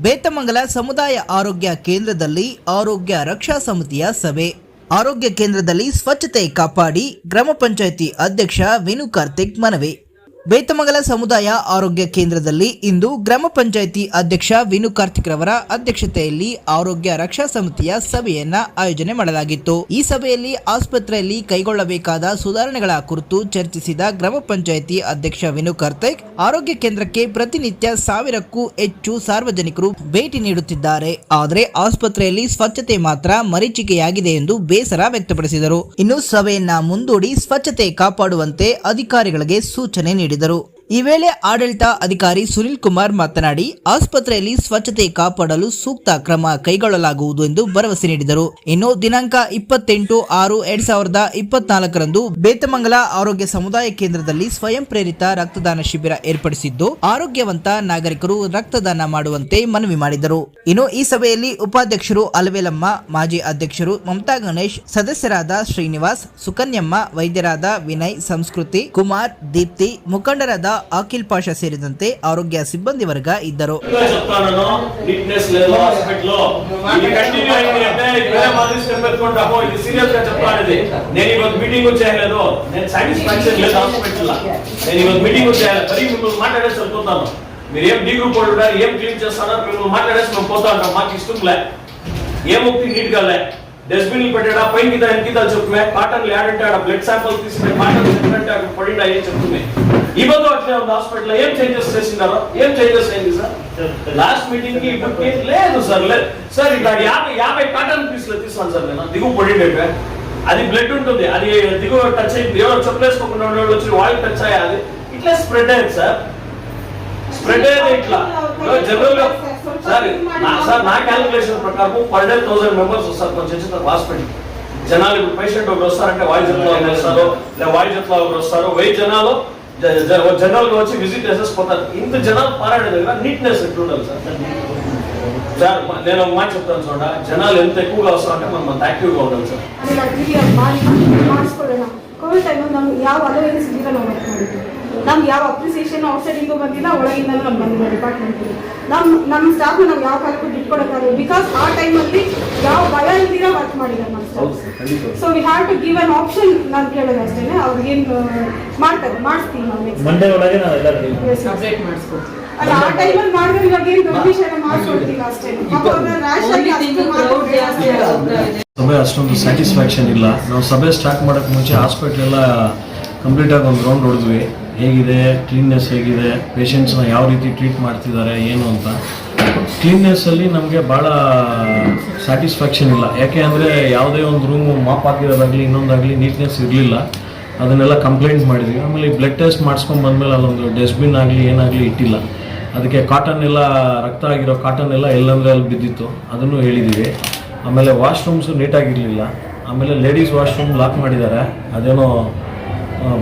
ಬೇತಮಂಗಲ ಸಮುದಾಯ ಆರೋಗ್ಯ ಕೇಂದ್ರದಲ್ಲಿ ಆರೋಗ್ಯ ರಕ್ಷಾ ಸಮಿತಿಯ ಸಭೆ. ಆರೋಗ್ಯ ಕೇಂದ್ರದಲ್ಲಿ ಸ್ವಚ್ಛತೆ ಕಾಪಾಡಿ ಗ್ರಾಮ ಪಂಚಾಯಿತಿ ಅಧ್ಯಕ್ಷ ವೇಣು ಕಾರ್ತಿಕ್ ಮನವಿ. ಬೇತಮಂಗಲ ಸಮುದಾಯ ಆರೋಗ್ಯ ಕೇಂದ್ರದಲ್ಲಿ ಇಂದು ಗ್ರಾಮ ಪಂಚಾಯಿತಿ ಅಧ್ಯಕ್ಷ ವಿನು ಕಾರ್ತಿಕ್ ರವರ ಅಧ್ಯಕ್ಷತೆಯಲ್ಲಿ ಆರೋಗ್ಯ ರಕ್ಷಾ ಸಮಿತಿಯ ಸಭೆಯನ್ನ ಆಯೋಜನೆ ಮಾಡಲಾಗಿತ್ತು. ಈ ಸಭೆಯಲ್ಲಿ ಆಸ್ಪತ್ರೆಯಲ್ಲಿ ಕೈಗೊಳ್ಳಬೇಕಾದ ಸುಧಾರಣೆಗಳ ಕುರಿತು ಚರ್ಚಿಸಿದ ಗ್ರಾಮ ಪಂಚಾಯಿತಿ ಅಧ್ಯಕ್ಷ ವಿನು ಕಾರ್ತಿಕ್, ಆರೋಗ್ಯ ಕೇಂದ್ರಕ್ಕೆ ಪ್ರತಿನಿತ್ಯ ಸಾವಿರಕ್ಕೂ ಹೆಚ್ಚು ಸಾರ್ವಜನಿಕರು ಭೇಟಿ ನೀಡುತ್ತಿದ್ದಾರೆ. ಆದರೆ ಆಸ್ಪತ್ರೆಯಲ್ಲಿ ಸ್ವಚ್ಛತೆ ಮಾತ್ರ ಮರೀಚಿಕೆಯಾಗಿದೆ ಎಂದು ಬೇಸರ ವ್ಯಕ್ತಪಡಿಸಿದರು. ಇನ್ನು ಸಭೆಯನ್ನ ಮುಂದೂಡಿ ಸ್ವಚ್ಛತೆ ಕಾಪಾಡುವಂತೆ ಅಧಿಕಾರಿಗಳಿಗೆ ಸೂಚನೆ ನೀಡಿದರು. ಮಾಡಿದರು ಈ ವೇಳೆ ಆಡಳಿತ ಅಧಿಕಾರಿ ಸುನಿಲ್ ಕುಮಾರ್ ಮಾತನಾಡಿ, ಆಸ್ಪತ್ರೆಯಲ್ಲಿ ಸ್ವಚ್ಛತೆ ಕಾಪಾಡಲು ಸೂಕ್ತ ಕ್ರಮ ಕೈಗೊಳ್ಳಲಾಗುವುದು ಎಂದು ಭರವಸೆ ನೀಡಿದರು. ಇನ್ನು ದಿನಾಂಕ ಇಪ್ಪತ್ತೆಂಟು ಆರು ಎರಡ್ ಸಾವಿರದ ಇಪ್ಪತ್ನಾಲ್ಕರಂದು ಬೇತಮಂಗಲ ಆರೋಗ್ಯ ಸಮುದಾಯ ಕೇಂದ್ರದಲ್ಲಿ ಸ್ವಯಂ ಪ್ರೇರಿತ ರಕ್ತದಾನ ಶಿಬಿರ ಏರ್ಪಡಿಸಿದ್ದು, ಆರೋಗ್ಯವಂತ ನಾಗರಿಕರು ರಕ್ತದಾನ ಮಾಡುವಂತೆ ಮನವಿ ಮಾಡಿದರು. ಇನ್ನು ಈ ಸಭೆಯಲ್ಲಿ ಉಪಾಧ್ಯಕ್ಷರು ಅಲವೇಲಮ್ಮ, ಮಾಜಿ ಅಧ್ಯಕ್ಷರು ಮಮತಾ ಗಣೇಶ್, ಸದಸ್ಯರಾದ ಶ್ರೀನಿವಾಸ್, ಸುಕನ್ಯಮ್ಮ, ವೈದ್ಯರಾದ ವಿನಯ್, ಸಂಸ್ಕೃತಿ ಕುಮಾರ್, ದೀಪ್ತಿ, ಮುಖಂಡರಾದ ಅಖಿಲ್ ಪಾಷಾ సేరిదంతే ఆరోగ్య సిబ్బంది వర్గ ఇద్దరు ఇంకా చెప్తాను నీట్నెస్ లేదు హాస్పిటల్ ఇది కంటిన్యూ అయింది అంటే ఇది వేరే మాదిరి స్టెప్ ఎత్తుకుంటాము ఇది సీరియస్ గా చెప్తాను ఇది నేను ಇವತ್ತು మీటింగ్ చేయలేదు నేను సాటిస్ఫాక్షన్ లేదు హాస్పిటల్ నేను ಇವತ್ತು మీటింగ్ చేయలేదు మరి మిమ్మల్ని మాట్లాడేసి వెళ్ళిపోతాను మీరు ఏం డీ గ్రూప్ వాళ్ళు ఉన్నారు, ఏం క్లీన్ చేస్తారో మిమ్మల్ని మాట్లాడేసి మేము పోతా ఉంటాం మాకు ఇష్టం లే ఏం ముక్తి నీట్ గా లే డస్ట్బిన్ పెట్టాడా? పైన కింద ఎంత చెప్తున్నా కాటన్ ఆడంటే ఆడ బ్లడ్ శాంపుల్ తీసుకుని కాటన్ చెప్పినట్టు అక్కడ పడిండా ఏం చెప్తుంది? ఈ అట్లే ఉంది హాస్పిటల్ ఏం చేంజెస్ చేసినారో ఏం చేంజెస్ అయింది సార్? లాస్ట్ మీటింగ్కి లేదు సార్. లేదు సార్ ఇక్కడ యాభై యాభై కాటన్ పీసులు తీసాను సార్ నేను. దిగువ పడిండే అది బ్లడ్ ఉంటుంది. అది దిగువ టచ్ అయింది. ఎవరు చెప్పలేసుకోకుండా ఉండేవాళ్ళు వచ్చి వాళ్ళు టచ్ అయ్యాలి. ఇట్లా స్ప్రెడ్ అయ్యింది సార్. స్ప్రెడ్ అయ్యేది ఇట్లా. జనరల్గా సార్ నా సార్ నా క్యాలిక్యులేషన్ ప్రకారం పర్ డే థౌసండ్ మెంబర్స్ వస్తారు కొంచెం చిన్న హాస్పిటల్ జనాలు ఇప్పుడు పేషెంట్ ఒకరు వస్తారంటే వాయు జట్లో ఒకరు వస్తారు లేదా వాయు జట్లో ఒకరు వస్తారు వెయ్యి జనాలు జనరల్ గా వచ్చి విజిట్ చేసేసి పోతారు ఇంత జనాలు పారాడే దగ్గర నీట్నెస్ ఎట్లుండాలి సార్ సార్ మ- నేను ఒక మాట చెప్తాను చూడ జనాలు ఎంత ఎక్కువగా వస్తారంటే మనం అంత యాక్టివ్గా ఉండాలి సార్ ಆಮೇಲೆ ಅಗ್ರಿ ಮಾಡಿ ಮಾಡಿಸ್ಕೊಳ್ಳೋಣ ಕೋವಿಡ್ ಟೈಮಲ್ಲಿ ನಮ್ಗೆ ಯಾವ ಅಲೋವೆನ್ಸ್ ಇಲ್ಲ ನಾವು ವರ್ಕ್ ಮಾಡಿದ್ವಿ ನಮ್ಗೆ ಯಾವ ಅಪ್ರಿಸಿಯೇಷನ್ ಔಟ್ಸೈಡಿಂಗೂ ಬಂದಿಲ್ಲ ಒಳಗಿಂದಲೂ ನಮ್ಗೆ ಬಂದಿಲ್ಲ ಡಿಪಾರ್ಟ್ಮೆಂಟ್ ನಮ್ಮ ನಮ್ಮ ಸ್ಟಾಫ್ನ ನಾವು ಯಾವ ಕಾಲಕ್ಕೂ ಬಿಟ್ಕೊಡಕ್ಕಾಗಲ್ಲ. ಬಿಕಾಸ್ ಆ ಟೈಮಲ್ಲಿ ಯಾವ ಭಯ ಇಲ್ದಿರ ವರ್ಕ್ ಮಾಡಿಲ್ಲ ನಮ್ಮ staff so we have to give an option ನಾನು ಕೇಳೋದು ಅಷ್ಟೇ ಅವ್ರಿಗೇನು ಮಾಡ್ತಾರೆ ಮಾಡಿಸ್ತೀವಿ ನಾವು. ಅಲ್ಲ ಆ ಟೈಮಲ್ಲಿ ಮಾಡಿದ್ರೆ ಇವಾಗ ಏನು ದೊಡ್ಡ ವಿಷಯ ಮಾಡ್ಕೊಡ್ತೀವಿ ಅಷ್ಟೇ. ರ್ಯಾಶ್ ಆಗಿ. ಸಭೆ ಅಷ್ಟೊಂದು ಸ್ಯಾಟಿಸ್ಫ್ಯಾಕ್ಷನ್ ಇಲ್ಲ. ನಾವು ಸಭೆ ಸ್ಟಾರ್ಟ್ ಮಾಡೋಕ್ಕೆ ಮುಂಚೆ ಹಾಸ್ಪಿಟ್ಲೆಲ್ಲ ಕಂಪ್ಲೀಟಾಗಿ ಒಂದು ರೌಂಡ್ ಹೊಡೆದ್ವಿ. ಹೇಗಿದೆ ಕ್ಲೀನ್ನೆಸ್ ಹೇಗಿದೆ ಪೇಷಂಟ್ಸ್ನ ಯಾವ ರೀತಿ ಟ್ರೀಟ್ ಮಾಡ್ತಿದ್ದಾರೆ, ಏನು ಅಂತ. ಕ್ಲೀನ್ನೆಸ್ಸಲ್ಲಿ ನಮಗೆ ಭಾಳ ಸ್ಯಾಟಿಸ್ಫ್ಯಾಕ್ಷನ್ ಇಲ್ಲ. ಯಾಕೆ ಅಂದರೆ ಯಾವುದೇ ಒಂದು ರೂಮು ಮಾಪ್ ಹಾಕಿರೋದಾಗಲಿ, ಇನ್ನೊಂದಾಗಲಿ ನೀಟ್ನೆಸ್ ಇರಲಿಲ್ಲ. ಅದನ್ನೆಲ್ಲ ಕಂಪ್ಲೇಂಟ್ ಮಾಡಿದ್ವಿ. ಆಮೇಲೆ ಬ್ಲಡ್ ಟೆಸ್ಟ್ ಮಾಡಿಸ್ಕೊಂಡು ಬಂದಮೇಲೆ ಅಲ್ಲೊಂದು ಡಸ್ಟ್ಬಿನ್ ಆಗಲಿ, ಏನಾಗಲಿ ಇಟ್ಟಿಲ್ಲ. ಅದಕ್ಕೆ ಕಾಟನ್ ಎಲ್ಲ, ರಕ್ತ ಆಗಿರೋ ಕಾಟನ್ ಎಲ್ಲ ಎಲ್ಲಂದ್ರೆ ಅಲ್ಲಿ ಬಿದ್ದಿತ್ತು. ಅದನ್ನು ಹೇಳಿದ್ದೀವಿ ಆಮೇಲೆ ವಾಶ್ರೂಮ್ಸು ನೀಟಾಗಿರಲಿಲ್ಲ ಆಮೇಲೆ ಲೇಡೀಸ್ ವಾಶ್ರೂಮ್ ಲಾಕ್ ಮಾಡಿದ್ದಾರೆ. ಅದೇನೋ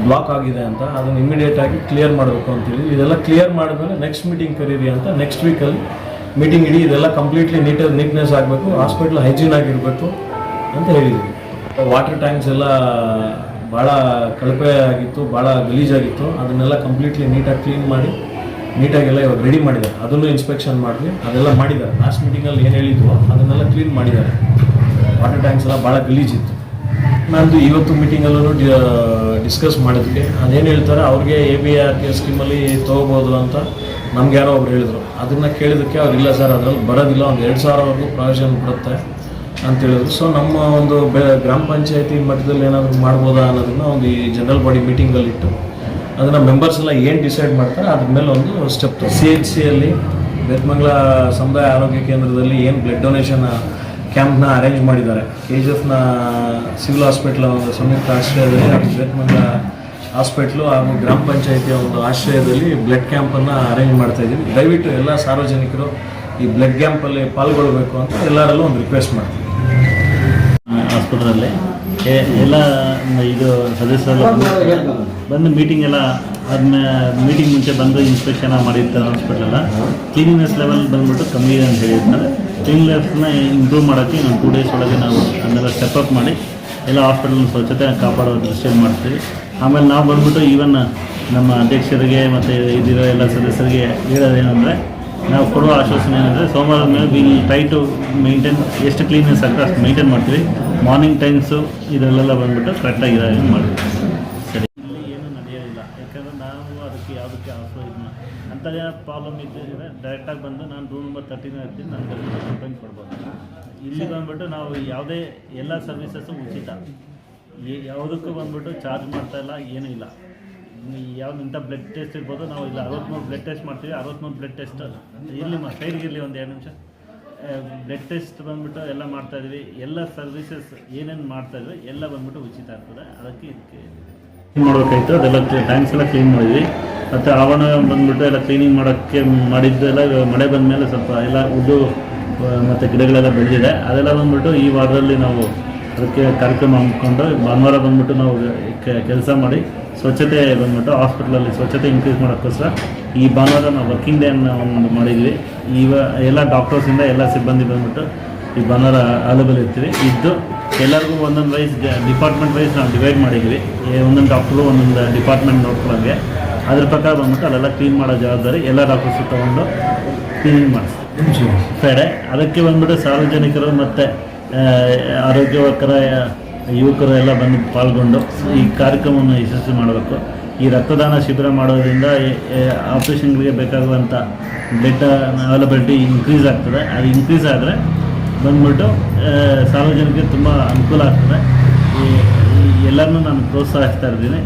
ಬ್ಲಾಕ್ ಆಗಿದೆ ಅಂತ ಅದನ್ನು ಇಮಿಡಿಯೇಟ್ ಆಗಿ ಕ್ಲಿಯರ್ ಮಾಡಬೇಕು ಅಂತೇಳಿ ಇದೆಲ್ಲ ಕ್ಲಿಯರ್ ಮಾಡಿದ್ಮೇಲೆ ನೆಕ್ಸ್ಟ್ ಮೀಟಿಂಗ್ ಕರೀರಿ ಅಂತ ನೆಕ್ಸ್ಟ್ ವೀಕಲ್ಲಿ ಮೀಟಿಂಗ್ ಇಡೀ ಇದೆಲ್ಲ ಕಂಪ್ಲೀಟ್ಲಿ ನೀಟ್ ನೀಟ್ನೆಸ್ ಆಗಬೇಕು ಹಾಸ್ಪಿಟ್ಲ್ ಹೈಜೀನ್ ಆಗಿರಬೇಕು ಅಂತ ಹೇಳಿದ್ವಿ. ವಾಟರ್ ಟ್ಯಾಂಕ್ಸ್ ಎಲ್ಲ ಭಾಳ ಕಳಪೆ ಆಗಿತ್ತು, ಭಾಳ ಗಲೀಜಾಗಿತ್ತು ಅದನ್ನೆಲ್ಲ ಕಂಪ್ಲೀಟ್ಲಿ ನೀಟಾಗಿ ಕ್ಲೀನ್ ಮಾಡಿ ನೀಟಾಗೆಲ್ಲ ಇವಾಗ ರೆಡಿ ಮಾಡಿದ್ದಾರೆ. ಅದನ್ನು ಇನ್ಸ್ಪೆಕ್ಷನ್ ಮಾಡಿದ್ವಿ, ಅದೆಲ್ಲ ಮಾಡಿದ್ದಾರೆ. ಲಾಸ್ಟ್ ಮೀಟಿಂಗಲ್ಲಿ ಏನು ಹೇಳಿದ್ವೋ ಅದನ್ನೆಲ್ಲ ಕ್ಲೀನ್ ಮಾಡಿದ್ದಾರೆ. ವಾಟರ್ ಟ್ಯಾಂಕ್ಸ್ ಎಲ್ಲ ಭಾಳ ಗಲೀಜಿತ್ತು ನಂದು ಇವತ್ತು ಮೀಟಿಂಗಲ್ಲೂ ಡಿಸ್ಕಸ್ ಮಾಡಿದ್ವಿ. ಅದೇನು ಹೇಳ್ತಾರೆ, ಅವ್ರಿಗೆ ಎ ಬಿ ಆರ್ ಕೆ ಸ್ಕೀಮಲ್ಲಿ ತೊಗೋಬೋದು ಅಂತ ನಮ್ಗೆ ಯಾರೋ ಒಬ್ರು ಹೇಳಿದರು. ಅದನ್ನು ಕೇಳಿದ್ದಕ್ಕೆ ಅವ್ರು ಇಲ್ಲ ಸರ್, ಅದರಲ್ಲಿ ಬರೋದಿಲ್ಲ, ಒಂದು ಎರಡು ಸಾವಿರವರೆಗೂ ಪ್ರಾವಿಷನ್ ಬರುತ್ತೆ ಅಂತ ಹೇಳಿದ್ರು. ಸೊ ನಮ್ಮ ಒಂದು ಬೆ ಗ್ರಾಮ ಪಂಚಾಯತಿ ಮಟ್ಟದಲ್ಲಿ ಏನಾದರೂ ಮಾಡ್ಬೋದಾ ಅನ್ನೋದನ್ನ ಒಂದು ಈ ಜನರಲ್ ಬಾಡಿ ಮೀಟಿಂಗಲ್ಲಿ ಇಟ್ಟು ಅದನ್ನು ಮೆಂಬರ್ಸ್ ಎಲ್ಲ ಏನು ಡಿಸೈಡ್ ಮಾಡ್ತಾರೆ, ಅದ್ರ ಮೇಲೆ ಒಂದು ಸ್ಟೆಪ್ ಸಿ ಎಚ್ ಸಿಯಲ್ಲಿ ಬೆತ್ಮಂಗ್ಲ ಸಮುದಾಯ ಆರೋಗ್ಯ ಕೇಂದ್ರದಲ್ಲಿ ಏನು ಬ್ಲಡ್ ಡೊನೇಷನ್ ಕ್ಯಾಂಪ್ನ ಅರೇಂಜ್ ಮಾಡಿದ್ದಾರೆ. ಕೆ ಜಿ ಎಫ್ನ ಸಿವಿಲ್ ಹಾಸ್ಪಿಟ್ಲ್ ಒಂದು ಸಂಯುಕ್ತ ಆಶ್ರಯದಲ್ಲಿ ಹಾಗೂ ಬೇತ್ಮಂಗ್ಲ ಹಾಸ್ಪಿಟ್ಲು ಹಾಗೂ ಗ್ರಾಮ ಪಂಚಾಯಿತಿಯ ಒಂದು ಆಶ್ರಯದಲ್ಲಿ ಬ್ಲಡ್ ಕ್ಯಾಂಪನ್ನು ಅರೇಂಜ್ ಮಾಡ್ತಾ ಇದ್ದೀವಿ. ದಯವಿಟ್ಟು ಎಲ್ಲ ಸಾರ್ವಜನಿಕರು ಈ ಬ್ಲಡ್ ಕ್ಯಾಂಪಲ್ಲಿ ಪಾಲ್ಗೊಳ್ಬೇಕು ಅಂತ ಎಲ್ಲರಲ್ಲೂ ಒಂದು ರಿಕ್ವೆಸ್ಟ್ ಮಾಡ್ತೀವಿ. ಎ- ಎಲ್ಲ ಇದು ಸದಸ್ಯರೆಲ್ಲ ಬಂದು ಮೀಟಿಂಗ್ ಎಲ್ಲ ಅದನ್ನ ಮೀಟಿಂಗ್ ಮುಂಚೆ ಬಂದು ಇನ್ಸ್ಪೆಕ್ಷನ್ ಮಾಡಿರ್ತಾರೆ ಹಾಸ್ಪಿಟ್ಲೆಲ್ಲ ಕ್ಲೀನಿನೆಸ್ ಲೆವೆಲ್ ಬಂದ್ಬಿಟ್ಟು ಕಮ್ಮಿ ಇದೆ ಅಂತ ಹೇಳಿರ್ತಾರೆ. ಕ್ಲೀನ್ನೆಸ್ನ ಇಂಪ್ರೂವ್ ಮಾಡೋಕ್ಕೆ ಇನ್ನೊಂದು ಟೂ ಡೇಸ್ ಒಳಗೆ ನಾವು ಅದನ್ನೆಲ್ಲ ಸ್ಟೆಪ್ಅಪ್ ಮಾಡಿ ಎಲ್ಲ ಹಾಸ್ಪಿಟಲ್ ಸ್ವಚ್ಛತೆ ಕಾಪಾಡೋ ದೃಷ್ಟಿಯಲ್ಲಿ ಮಾಡ್ತೀವಿ. ಆಮೇಲೆ ನಾವು ಬಂದ್ಬಿಟ್ಟು ಈವನ್ ನಮ್ಮ ಅಧ್ಯಕ್ಷರಿಗೆ ಮತ್ತು ಇದಿರೋ ಎಲ್ಲ ಸದಸ್ಯರಿಗೆ ಹೇಳೋದೇನೆಂದರೆ, ನಾವು ಕೊಡುವ ಆಶ್ವಾಸನೆ ಏನಂದರೆ ಸೋಮವಾರದ ಮೇಲೆ ವಿ ಟ್ರೈ ಟು ಮೇಂಟೈನ್ ಎಷ್ಟು ಕ್ಲೀನ್ನೆಸ್ ಆಗ್ತದೆ ಅಷ್ಟು ಮೇಂಟೈನ್ ಮಾಡ್ತೀವಿ. ಮಾರ್ನಿಂಗ್ ಟೈಮ್ಸು ಇದರಲ್ಲೆಲ್ಲ ಬಂದ್ಬಿಟ್ಟು ಕರೆಕ್ಟಾಗಿ ಮಾಡ್ತೀವಿ ಸರಿ ಇಲ್ಲಿ ಏನೂ ನಡೆಯೋದಿಲ್ಲ ಯಾಕಂದರೆ ನಾವು ಅದಕ್ಕೆ ಯಾವುದಕ್ಕೆ ಆಸೋ ಇದನ್ನ ಅಂಥ ಪ್ರಾಬ್ಲಮ್ ಇದ್ದರೆ ಡೈರೆಕ್ಟಾಗಿ ಬಂದು ನಾನು ರೂಮ್ ನಂಬರ್ ತರ್ಟಿನ ಇರ್ತೀನಿ ನನಗೆ ಕಂಪ್ಲೇಂಟ್ ಕೊಡ್ಬೋದು. ಇಲ್ಲಿ ಬಂದ್ಬಿಟ್ಟು ನಾವು ಯಾವುದೇ ಎಲ್ಲ ಸರ್ವಿಸಸ್ಸು ಉಚಿತ. ಯಾವುದಕ್ಕೂ ಬಂದ್ಬಿಟ್ಟು ಚಾರ್ಜ್ ಮಾಡ್ತಾ ಇಲ್ಲ ಏನೂ ಇಲ್ಲ. ಯಾವ್ದು ಇಂಥ ಬ್ಲಡ್ ಟೆಸ್ಟ್ ಇರ್ಬೋದು ನಾವು ಇಲ್ಲಿ ಅರವತ್ತ್ಮೂರು ಬ್ಲಡ್ ಟೆಸ್ಟ್ ಮಾಡ್ತೀವಿ ಅರವತ್ತ್ಮೂರು ಬ್ಲಡ್ ಟೆಸ್ಟ್ ಇರಲಿ ಮಾ ಸೈಡ್ಗೆ ಇರಲಿ ಒಂದು ಎರಡು ನಿಮಿಷ. ಬ್ಲಡ್ ಟೆಸ್ಟ್ ಬಂದುಬಿಟ್ಟು ಎಲ್ಲ ಮಾಡ್ತಾ ಇದೀವಿ. ಎಲ್ಲ ಸರ್ವಿಸಸ್ ಏನೇನು ಮಾಡ್ತಾ ಇದ್ವಿ ಎಲ್ಲ ಬಂದ್ಬಿಟ್ಟು ಉಚಿತ ಆಗ್ತದೆ. ಅದಕ್ಕೆ ಇದಕ್ಕೆ ಮಾಡಬೇಕಾಯ್ತು? ಅದೆಲ್ಲ ಟ್ಯಾಂಕ್ಸ್ ಎಲ್ಲ ಕ್ಲೀನ್ ಮಾಡಿದ್ವಿ. ಮತ್ತು ಆವರಣ ಬಂದ್ಬಿಟ್ಟು ಎಲ್ಲ ಕ್ಲೀನಿಂಗ್ ಮಾಡೋಕ್ಕೆ ಮಾಡಿದ್ದೆಲ್ಲ, ಮಳೆ ಬಂದ ಮೇಲೆ ಸ್ವಲ್ಪ ಎಲ್ಲ ಉದ್ದು ಮತ್ತು ಗಿಡಗಳೆಲ್ಲ ಬೆಳೆದಿದೆ. ಅದೆಲ್ಲ ಬಂದ್ಬಿಟ್ಟು ಈ ವಾರದಲ್ಲಿ ನಾವು ಅದಕ್ಕೆ ಕಾರ್ಯಕ್ರಮ ಹಮ್ಮಿಕೊಂಡು ಭಾನುವಾರ ಬಂದ್ಬಿಟ್ಟು ನಾವು ಕೆಲಸ ಮಾಡಿ ಸ್ವಚ್ಛತೆ ಬಂದ್ಬಿಟ್ಟು ಹಾಸ್ಪಿಟ್ಲಲ್ಲಿ ಸ್ವಚ್ಛತೆ ಇನ್ಕ್ರೀಸ್ ಮಾಡೋಕ್ಕೋಸ್ಕರ ಈ ಭಾನುವಾರ ನಾವು ವರ್ಕಿಂಗ್ ಡೇ ಅನ್ನು ಒಂದು ಮಾಡಿದ್ವಿ. ಇವ ಎಲ್ಲ ಡಾಕ್ಟರ್ಸಿಂದ ಎಲ್ಲ ಸಿಬ್ಬಂದಿ ಬಂದ್ಬಿಟ್ಟು ಈ ಭಾನುವಾರ ಅವೈಲೇಬಲ್ ಇರ್ತೀವಿ. ಇದ್ದು ಎಲ್ಲರಿಗೂ ಒಂದೊಂದು ವೈಸ್ ಡಿಪಾರ್ಟ್ಮೆಂಟ್ ವೈಸ್ ನಾವು ಡಿವೈಡ್ ಮಾಡಿದ್ವಿ. ಒಂದೊಂದು ಡಾಕ್ಟ್ರು ಒಂದೊಂದು ಡಿಪಾರ್ಟ್ಮೆಂಟ್ ನೋಡ್ಕೊಳ್ಳೋಂಗೆ. ಅದ್ರ ಪ್ರಕಾರ ಬಂದ್ಬಿಟ್ಟು ಅಲ್ಲೆಲ್ಲ ಕ್ಲೀನ್ ಮಾಡೋ ಜವಾಬ್ದಾರಿ ಎಲ್ಲ ಡಾಕ್ಟರ್ಸು ತೊಗೊಂಡು ಕ್ಲೀನಿಂಗ್ ಮಾಡಿಸ್ತೀವಿ ಕಡೆ ಅದಕ್ಕೆ ಬಂದ್ಬಿಟ್ಟು ಸಾರ್ವಜನಿಕರು ಮತ್ತು ಆರೋಗ್ಯವಕರ ಯುವಕರು ಎಲ್ಲ ಬಂದು ಪಾಲ್ಗೊಂಡು ಈ ಕಾರ್ಯಕ್ರಮವನ್ನು ಯಶಸ್ವಿ ಮಾಡಬೇಕು. ಈ ರಕ್ತದಾನ ಶಿಬಿರ ಮಾಡೋದ್ರಿಂದ ಆಪ್ರೇಷನ್ಗಳಿಗೆ ಬೇಕಾಗುವಂಥ ಬ್ಲಡ್ ಅವೈಲಬಿಲಿಟಿ ಇನ್ಕ್ರೀಸ್ ಆಗ್ತದೆ. ಅದು ಇನ್ಕ್ರೀಸ್ ಆದರೆ ಬಂದ್ಬಿಟ್ಟು ಸಾರ್ವಜನಿಕರಿಗೆ ತುಂಬ ಅನುಕೂಲ ಆಗ್ತದೆ. ಎಲ್ಲರನ್ನೂ ನಾನು ಪ್ರೋತ್ಸಾಹಿಸ್ತಾ ಇದ್ದೀನಿ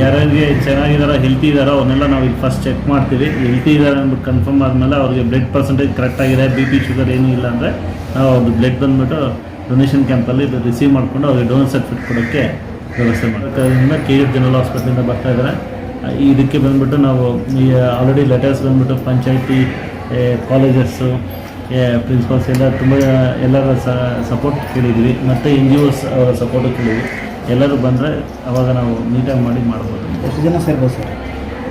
ಯಾರ್ಯಾರಿಗೆ ಚೆನ್ನಾಗಿದಾರೋ ಹೆಲ್ತಿ ಇದ್ದಾರೋ ಅವನ್ನೆಲ್ಲ ನಾವು ಇಲ್ಲಿ ಫಸ್ಟ್ ಚೆಕ್ ಮಾಡ್ತೀವಿ. ಹೆಲ್ತಿ ಇದ್ದಾರೆ ಅಂದ್ಬಿಟ್ಟು ಕನ್ಫರ್ಮ್ ಆದಮೇಲೆ ಅವ್ರಿಗೆ ಬ್ಲಡ್ ಪರ್ಸೆಂಟೇಜ್ ಕರೆಕ್ಟಾಗಿದೆ ಬಿ ಪಿ ಶುಗರ್ ಏನೂ ಇಲ್ಲ ಅಂದರೆ ನಾವು ಅವ್ರದ್ದು ಬ್ಲಡ್ ಬಂದ್ಬಿಟ್ಟು ಡೊನೇಷನ್ ಕ್ಯಾಂಪಲ್ಲಿ ಇದು ರಿಸೀವ್ ಮಾಡಿಕೊಂಡು ಅವ್ರಿಗೆ ಡೋನರ್ ಸರ್ಟಿಫಿಕೇಟ್ ಕೊಡೋಕ್ಕೆ ವ್ಯವಸ್ಥೆ ಮಾಡೋದ್ರಿಂದ ಕೆ ಎಫ್ ಜನರಲ್ ಹಾಸ್ಪಿಟ್ಲಿಂದ ಬರ್ತಾ ಇದ್ದಾರೆ ಇದಕ್ಕೆ ಬಂದ್ಬಿಟ್ಟು ನಾವು, ಈ ಆಲ್ರೆಡಿ ಲೆಟರ್ಸ್ ಬಂದ್ಬಿಟ್ಟು ಪಂಚಾಯತಿ ಕಾಲೇಜಸ್ಸು ಪ್ರಿನ್ಸಿಪಾಲ್ಸ್ ಎಲ್ಲ ತುಂಬ ಎಲ್ಲರ ಸಪೋರ್ಟ್ ಕೇಳಿದ್ವಿ ಮತ್ತು ಎನ್ ಜಿ ಓಸ್ ಅವರ ಸಪೋರ್ಟು ಕೇಳಿದ್ವಿ ಎಲ್ಲರೂ ಬಂದರೆ ಅವಾಗ ನಾವು ನೀಟಾಗಿ ಮಾಡಿ ಮಾಡ್ಬೋದು ಎಷ್ಟು ಜನ ಸೇರ್ಬೋದು ಸರ್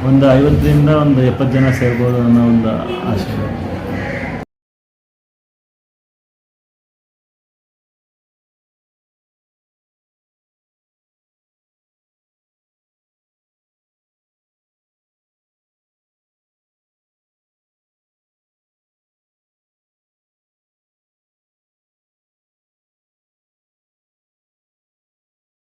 ಒಂದು ಐವತ್ತರಿಂದ ಒಂದು ಎಪ್ಪತ್ತು ಜನ ಸೇರ್ಬೋದು ಅನ್ನೋ ಒಂದು ಆಶೆ.